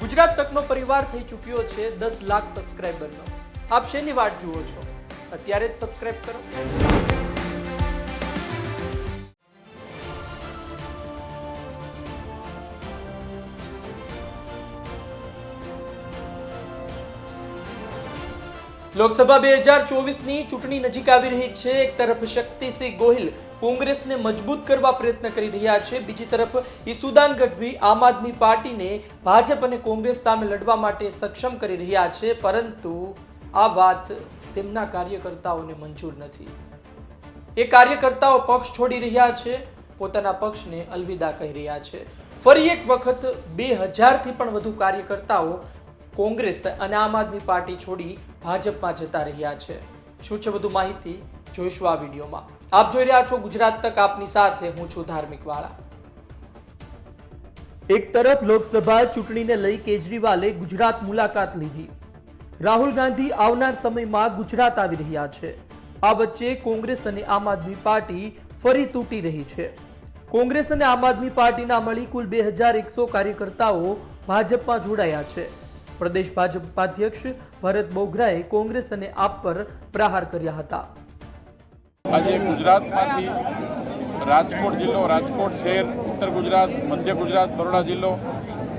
ગુજરાત તકનો પરિવાર થઈ ચૂક્યો છે દસ લાખ સબસ્ક્રાઈબરનો આપ શેની વાટ જુઓ છો? અત્યારે જ સબસ્ક્રાઈબ કરો. લોકસભા બે હજાર ચોવીસની ચૂંટણી નજીક આવી રહી છે. એક તરફ શક્તિસિંહ ગોહિલ કોંગ્રેસને મજબૂત કરવા પ્રયત્ન કરી રહ્યા છે. બીજી તરફ ઈસુદાન ગઢવી આમ આદમી પાર્ટીને ભાજપ અને કોંગ્રેસ સામે લડવા માટે સક્ષમ કરી રહ્યા છે. પરંતુ આ વાત તેમના કાર્યકર્તાઓને મંજૂર નથી. એ કાર્યકર્તાઓ પક્ષ છોડી રહ્યા છે. પોતાના પક્ષને અલવિદા કહી રહ્યા છે. ફરી એક વખત બે હજારથી પણ વધુ કાર્યકર્તાઓ કોંગ્રેસ અને આમ આદમી પાર્ટી છોડી ભાજપમાં જતા રહ્યા છે. શું છે વધુ માહિતી? જોઈશું આ વિડીયોમાં. આપ જોઈ રહ્યા છો ગુજરાત તક, આપની સાથે હું છું ધાર્મિક વાળા. એક તરફ લોકસભા ચૂંટણીને લઈ કેજરીવાલે ગુજરાત મુલાકાત લીધી. રાહુલ ગાંધી આવનાર સમયમાં ગુજરાત આવી રહ્યા છે. આ વચ્ચે કોંગ્રેસ અને આમ આદમી પાર્ટી ફરી તૂટી રહી છે. કોંગ્રેસ અને આમ આદમી પાર્ટીના મળી કુલ બે હજાર એકસો કાર્યકર્તાઓ ભાજપમાં જોડાયા છે. પ્રદેશ ભાજપ ઉપાધ્યક્ષ ભરત બોગરાએ કોંગ્રેસ અને આપ પર પ્રહાર કર્યા હતા. આજે ગુજરાતમાંથી રાજકોટ જિલ્લો, રાજકોટ શહેર, ઉત્તર ગુજરાત, મધ્ય ગુજરાત, બરોડા જિલ્લો,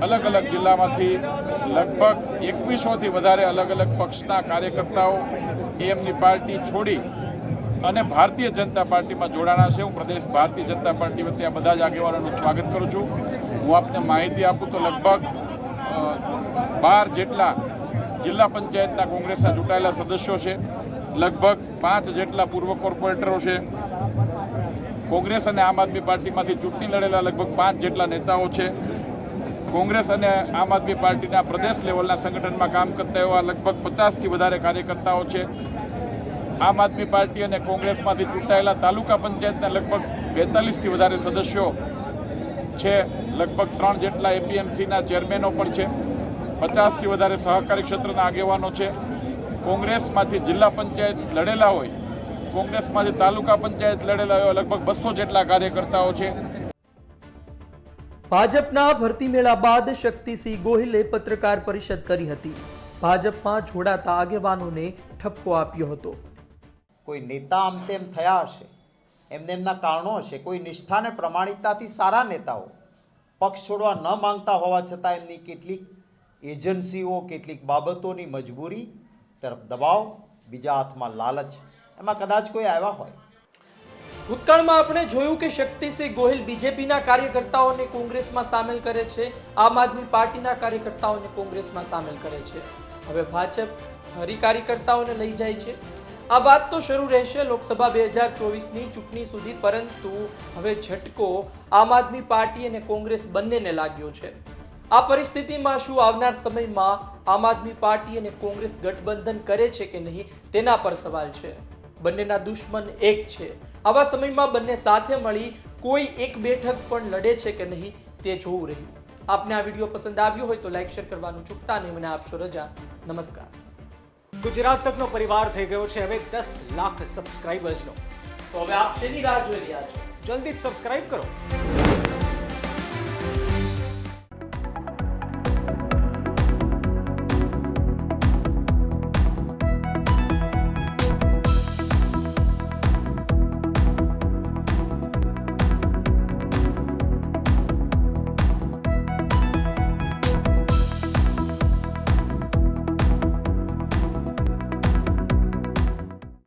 અલગ અલગ જિલ્લામાંથી લગભગ એકવીસોથી વધારે અલગ અલગ પક્ષના કાર્યકર્તાઓ એમની પાર્ટી છોડી અને ભારતીય જનતા પાર્ટીમાં જોડાણા છે. હું પ્રદેશ ભારતીય જનતા પાર્ટી વતી આ બધા જ આગેવાનોનું સ્વાગત કરું છું. હું આપને માહિતી આપું તો લગભગ બાર જેટલા જિલ્લા પંચાયતના કોંગ્રેસના ચૂંટાયેલા સદસ્યો છે, લગભગ પાંચ જેટલા પૂર્વ કોર્પોરેટરો છે. કોંગ્રેસ અને આમ આદમી પાર્ટીમાંથી ચૂંટણી લડેલા લગભગ પાંચ જેટલા નેતાઓ છે. કોંગ્રેસ અને આમ આદમી પાર્ટીના પ્રદેશ લેવલના સંગઠનમાં કામ કરતા એવા લગભગ પચાસથી વધારે કાર્યકર્તાઓ છે. આમ આદમી પાર્ટી અને કોંગ્રેસમાંથી ચૂંટાયેલા તાલુકા પંચાયતના લગભગ બેતાલીસથી વધારે સદસ્યો છે. લગભગ ત્રણ જેટલા એપીએમસીના ચેરમેનો પણ છે. પચાસથી વધારે સહકારી ક્ષેત્રના આગેવાનો છે. કોંગ્રેસમાંથી જિલ્લા પંચાયત લડેલા હોય કોંગ્રેસમાંથી તાલુકા પંચાયત લડેલા હોય લગભગ બસો જેટલા કાર્યકર્તાઓ છે. ભાજપના ભરતી મેળા બાદ શક્તિસિંહ ગોહિલે પત્રકાર પરિષદ કરી હતી. ભાજપમાં જોડાતા આગેવાનોને ઠપકો આપ્યો હતો. કોઈ નેતા આમ તેમ થયા હશે એમને એમના કારણો હશે કોઈ નિષ્ઠાને પ્રમાણિકતાથી સારા નેતાઓ પક્ષ છોડવા ન માંગતા હોવા છતાં એમની કેટલીક એજન્સીઓ કેટલીક બાબતોની મજબૂરી તરફ દબાવ, બીજા હાથમાં લાલચ, એમાં કદાચ કોઈ આવ્યા હોય. ભૂતકાળમાં આપણે જોયું કે શક્તિસિંહ ગોહિલ બીજેપીના કાર્યકર્તાઓને કોંગ્રેસમાં સામેલ કરે છે, આમ આદમી પાર્ટીના કાર્યકર્તાઓને કોંગ્રેસમાં સામેલ કરે છે. હવે ભાજપ હરી કાર્યકર્તાઓને લઈ જાય છે. આ વાત તો શરૂ રહેશે લોકસભા બે હજાર ચોવીસની ચૂંટણી સુધી, પરંતુ હવે ઝટકો આમ આદમી પાર્ટી અને કોંગ્રેસ બંનેને લાગ્યો છે. આ પરિસ્થિતિમાં શું આવનાર સમયમાં આમ આદમી પાર્ટી અને કોંગ્રેસ ગઠબંધન કરે છે કે નહીં તેના પર સવાલ છે. બંનેના દુશ્મન એક છે. આવા સમયમાં બંને સાથે મળી કોઈ એક બેઠક પણ લડે છે કે નહીં તે જોવું રહ્યું. આપને આ વીડિયો પસંદ આવ્યો હોય તો લાઈક શેર કરવાનું ચૂકતા નહીં મને આપશો રજા. નમસ્કાર. ગુજરાત તકનો પરિવાર થઈ ગયો છે હવે દસ લાખ સબસ્ક્રાઈબર્સનો તો હવે આપ શેની રાહ જોઈ રહ્યા છો? જલ્દી જ સબસ્ક્રાઈબ કરો.